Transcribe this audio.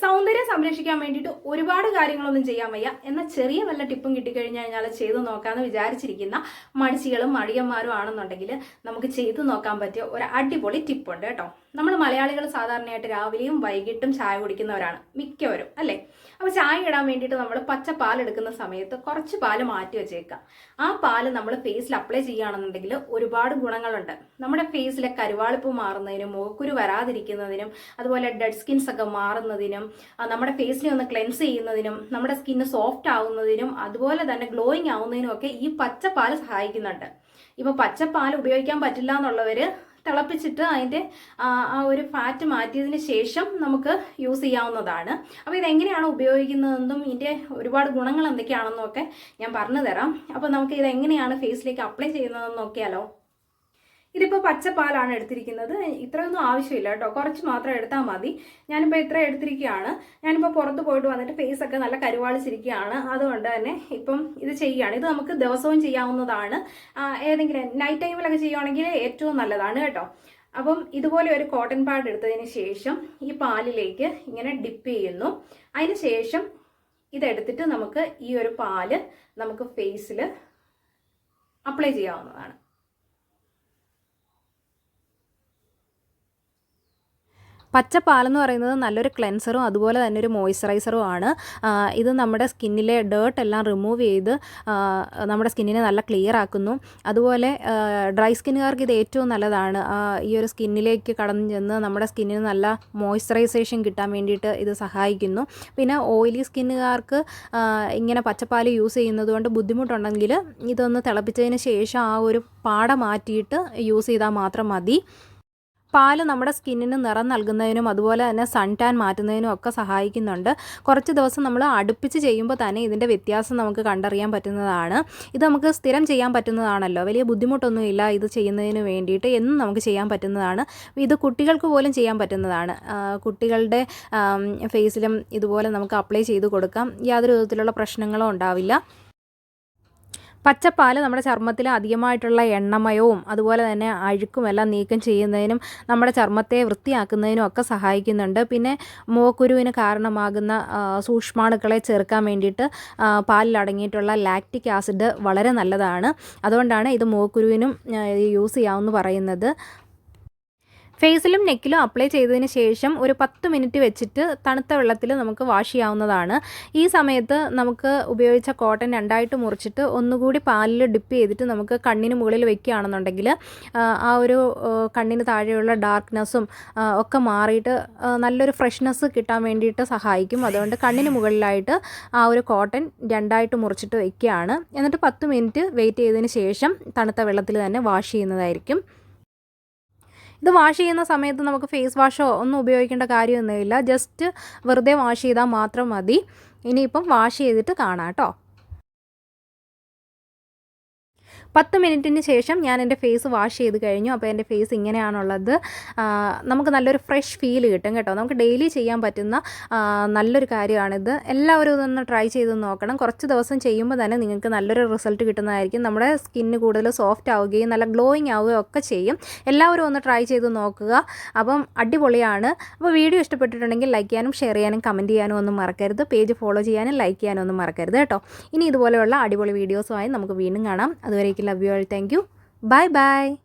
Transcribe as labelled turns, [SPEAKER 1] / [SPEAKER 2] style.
[SPEAKER 1] സൗന്ദര്യം സംരക്ഷിക്കാൻ വേണ്ടിയിട്ട് ഒരുപാട് കാര്യങ്ങളൊന്നും ചെയ്യാൻ വയ്യ. എന്ന ചെറിയ വല്ല ടിപ്പും കിട്ടിക്കഴിഞ്ഞാൽ കഴിഞ്ഞാൽ ചെയ്തു നോക്കാമെന്ന് വിചാരിച്ചിരിക്കുന്ന മടിച്ചികളും മടിയന്മാരും ആണെന്നുണ്ടെങ്കിൽ നമുക്ക് ചെയ്തു നോക്കാൻ പറ്റിയ ഒരു അടിപൊളി ടിപ്പുണ്ട് കേട്ടോ. നമ്മൾ മലയാളികൾ സാധാരണയായിട്ട് രാവിലെയും വൈകിട്ടും ചായ കുടിക്കുന്നവരാണ് മിക്കവരും അല്ലേ? അപ്പോൾ ചായ ഇടാൻ വേണ്ടിയിട്ട് നമ്മൾ പച്ച പാൽ എടുക്കുന്ന സമയത്ത് കുറച്ച് പാൽ മാറ്റി വെച്ചേക്കാം ആ പാൽ നമ്മൾ ഫേസിൽ അപ്ലൈ ചെയ്യുകയാണെന്നുണ്ടെങ്കിൽ ഒരുപാട് ഗുണങ്ങളുണ്ട്. നമ്മുടെ ഫേസിലെ കരുവാളിപ്പ് മാറുന്നതിനും മുഖക്കുരു വരാതിരിക്കുന്നതിനും അതുപോലെ ഡെഡ് സ്കിൻസ് ഒക്കെ മാറുന്നതിനും ആ, നമ്മുടെ ഫേസിനെ ഒന്ന് ക്ലെൻസ് ചെയ്യുന്നതിനും നമ്മുടെ സ്കിന്ന് സോഫ്റ്റ് ആവുന്നതിനും അതുപോലെ തന്നെ ഗ്ലോയിങ് ആവുന്നതിനും ഒക്കെ ഈ പച്ചപ്പാൽ സഹായിക്കുന്നുണ്ട്. ഇപ്പോൾ പച്ചപ്പാൽ ഉപയോഗിക്കാൻ പറ്റില്ല എന്നുള്ളവർ തിളപ്പിച്ചിട്ട് അതിന്റെ ആ ഒരു ഫാറ്റ് മാറ്റിയതിന് ശേഷം നമുക്ക് യൂസ് ചെയ്യാവുന്നതാണ്. അപ്പോൾ ഇതെങ്ങനെയാണ് ഉപയോഗിക്കുന്നതെന്നും ഇതിന്റെ ഒരുപാട് ഗുണങ്ങൾ എന്തൊക്കെയാണെന്നും ഒക്കെ ഞാൻ പറഞ്ഞു തരാം അപ്പോൾ നമുക്ക് ഇത് എങ്ങനെയാണ് ഫേസിലേക്ക് അപ്ലൈ ചെയ്യുന്നതെന്ന് നോക്കിയാലോ ഇതിപ്പോൾ പച്ചപ്പാലാണ് എടുത്തിരിക്കുന്നത്. ഇത്രയൊന്നും ആവശ്യമില്ല കേട്ടോ. കുറച്ച് മാത്രം എടുത്താൽ മതി. ഞാനിപ്പോൾ ഇത്ര എടുത്തിരിക്കുകയാണ്. ഞാനിപ്പോൾ പുറത്ത് പോയിട്ട് വന്നിട്ട് ഫേസ് ഒക്കെ നല്ല കരുവാളിച്ചിരിക്കുകയാണ്. അതുകൊണ്ട് തന്നെ ഇപ്പം ഇത് ചെയ്യുകയാണ്. ഇത് നമുക്ക് ദിവസവും ചെയ്യാവുന്നതാണ്. ഏതെങ്കിലും നൈറ്റ് ടൈമിലൊക്കെ ചെയ്യുവാണെങ്കിൽ ഏറ്റവും നല്ലതാണ് കേട്ടോ. അപ്പം ഇതുപോലെ ഒരു കോട്ടൺ പാഡ് എടുത്തതിന് ശേഷം ഈ പാലിലേക്ക് ഇങ്ങനെ ഡിപ്പ് ചെയ്യുന്നു. അതിന് ശേഷം ഇതെടുത്തിട്ട് നമുക്ക് ഈ ഒരു പാൽ നമുക്ക് ഫേസിൽ അപ്ലൈ ചെയ്യാവുന്നതാണ്. പച്ചപ്പാലെന്ന് പറയുന്നത് നല്ലൊരു ക്ലെൻസറും അതുപോലെ തന്നെ ഒരു മോയ്സ്ചറൈസറും ആണ്. ഇത് നമ്മുടെ സ്കിന്നിലെ ഡേർട്ട് എല്ലാം റിമൂവ് ചെയ്ത് നമ്മുടെ സ്കിന്നിനെ നല്ല ക്ലിയർ ആക്കുന്നു. അതുപോലെ ഡ്രൈ സ്കിന്നുകാർക്ക് ഇത് ഏറ്റവും നല്ലതാണ്. ഈ ഒരു സ്കിന്നിലേക്ക് കടന്നു ചെന്ന് നമ്മുടെ സ്കിന്നിന് നല്ല മോയ്സ്ചറൈസേഷൻ കിട്ടാൻ വേണ്ടിയിട്ട് ഇത് സഹായിക്കുന്നു. പിന്നെ ഓയിലി സ്കിന്നുകാർക്ക് ഇങ്ങനെ പച്ചപ്പാൽ യൂസ് ചെയ്യുന്നത് കൊണ്ട് ബുദ്ധിമുട്ടുണ്ടെങ്കിൽ ഇതൊന്ന് തിളപ്പിച്ചതിന് ശേഷം ആ ഒരു പാട മാറ്റിയിട്ട് യൂസ് ചെയ്താൽ മാത്രം മതി. പാൽ നമ്മുടെ സ്കിന്നിന് നിറം നൽകുന്നതിനും അതുപോലെ തന്നെ സൺ ടാൻ മാറ്റുന്നതിനും ഒക്കെ സഹായിക്കുന്നുണ്ട്. കുറച്ച് ദിവസം നമ്മൾ അടുപ്പിച്ച് ചെയ്യുമ്പോൾ തന്നെ ഇതിന്റെ വ്യത്യാസം നമുക്ക് കണ്ടറിയാൻ പറ്റുന്നതാണ്. ഇത് നമുക്ക് സ്ഥിരം ചെയ്യാൻ പറ്റുന്നതാണല്ലോ. വലിയ ബുദ്ധിമുട്ടൊന്നുമില്ല ഇത് ചെയ്യുന്നതിന് വേണ്ടിയിട്ട് എന്നും നമുക്ക് ചെയ്യാൻ പറ്റുന്നതാണ്. ഇത് കുട്ടികൾക്ക് പോലും ചെയ്യാൻ പറ്റുന്നതാണ്. കുട്ടികളുടെ ഫേസിലും ഇതുപോലെ നമുക്ക് അപ്ലൈ ചെയ്ത് കൊടുക്കാം. യാതൊരു വിധത്തിലുള്ള പ്രശ്നങ്ങളോ ഉണ്ടാവില്ല. പച്ചപ്പാൽ നമ്മുടെ ചർമ്മത്തിൽ അധികമായിട്ടുള്ള എണ്ണമയവും അതുപോലെ തന്നെ അഴുക്കും എല്ലാം നീക്കം ചെയ്യുന്നതിനും നമ്മുടെ ചർമ്മത്തെ വൃത്തിയാക്കുന്നതിനും ഒക്കെ സഹായിക്കുന്നുണ്ട്. പിന്നെ മുഖക്കുരുവിന് കാരണമാകുന്ന സൂക്ഷ്മാണുക്കളെ ചേർക്കാൻ വേണ്ടിയിട്ട് പാലിൽ അടങ്ങിയിട്ടുള്ള ലാക്റ്റിക് ആസിഡ് വളരെ നല്ലതാണ്. അതുകൊണ്ടാണ് ഇത് മുഖക്കുരുവിനും യൂസ് ചെയ്യാമെന്ന് പറയുന്നത്. ഫേസിലും നെക്കിലും അപ്ലൈ ചെയ്തതിന് ശേഷം ഒരു പത്ത് മിനിറ്റ് വെച്ചിട്ട് തണുത്ത വെള്ളത്തിൽ നമുക്ക് വാഷ് ചെയ്യാവുന്നതാണ്. ഈ സമയത്ത് നമുക്ക് ഉപയോഗിച്ച കോട്ടൺ രണ്ടായിട്ട് മുറിച്ചിട്ട് ഒന്നുകൂടി പാലിൽ ഡിപ്പ് ചെയ്തിട്ട് നമുക്ക് കണ്ണിന് മുകളിൽ വെക്കുകയാണെന്നുണ്ടെങ്കിൽ ആ, ഒരു കണ്ണിന് താഴെയുള്ള ഡാർക്ക്നെസ്സും ഒക്കെ മാറിയിട്ട് നല്ലൊരു ഫ്രഷ്നെസ് കിട്ടാൻ വേണ്ടിയിട്ട് സഹായിക്കും. അതുകൊണ്ട് കണ്ണിന് മുകളിലായിട്ട് ആ ഒരു കോട്ടൺ രണ്ടായിട്ട് മുറിച്ചിട്ട് വെക്കുകയാണ്. എന്നിട്ട് പത്ത് മിനിറ്റ് വെയിറ്റ് ചെയ്തതിന് ശേഷം തണുത്ത വെള്ളത്തിൽ തന്നെ വാഷ് ചെയ്യുന്നതായിരിക്കും. ഇത് വാഷ് ചെയ്യുന്ന സമയത്ത് നമുക്ക് ഫേസ് വാഷോ ഒന്നും ഉപയോഗിക്കേണ്ട കാര്യമൊന്നുമില്ല. ജസ്റ്റ് വെറുതെ വാഷ് ചെയ്താൽ മാത്രം മതി. ഇനിയിപ്പം വാഷ് ചെയ്തിട്ട് കാണാം കേട്ടോ. പത്ത് മിനിറ്റിന് ശേഷം ഞാൻ എന്റെ ഫേസ് വാഷ് ചെയ്ത് കഴിഞ്ഞു. അപ്പോൾ എന്റെ ഫേസ് ഇങ്ങനെയാണുള്ളത്. നമുക്ക് നല്ലൊരു ഫ്രഷ് ഫീൽ കിട്ടും കേട്ടോ. നമുക്ക് ഡെയിലി ചെയ്യാൻ പറ്റുന്ന നല്ലൊരു കാര്യമാണിത്. എല്ലാവരും ഇതൊന്ന് ട്രൈ ചെയ്ത് നോക്കണം. കുറച്ച് ദിവസം ചെയ്യുമ്പോൾ തന്നെ നിങ്ങൾക്ക് നല്ലൊരു റിസൾട്ട് കിട്ടുന്നതായിരിക്കും. നമ്മുടെ സ്കിന്ന് കൂടുതൽ സോഫ്റ്റ് ആവുകയും നല്ല ഗ്ലോയിങ് ആവുകയും ഒക്കെ ചെയ്യും. എല്ലാവരും ഒന്ന് ട്രൈ ചെയ്ത് നോക്കുക. അപ്പം അടിപൊളിയാണ്. അപ്പോൾ വീഡിയോ ഇഷ്ടപ്പെട്ടിട്ടുണ്ടെങ്കിൽ ലൈക്ക് ചെയ്യാനും ഷെയർ ചെയ്യാനും കമന്റ് ചെയ്യാനും ഒന്നും മറക്കരുത്. പേജ് ഫോളോ ചെയ്യാനും ലൈക്ക് ചെയ്യാനും ഒന്നും മറക്കരുത് കേട്ടോ. ഇനി ഇതുപോലെയുള്ള അടിപൊളി വീഡിയോസുമായി നമുക്ക് വീണ്ടും കാണാം. അതുവരേക്കും Love you all. thank you bye bye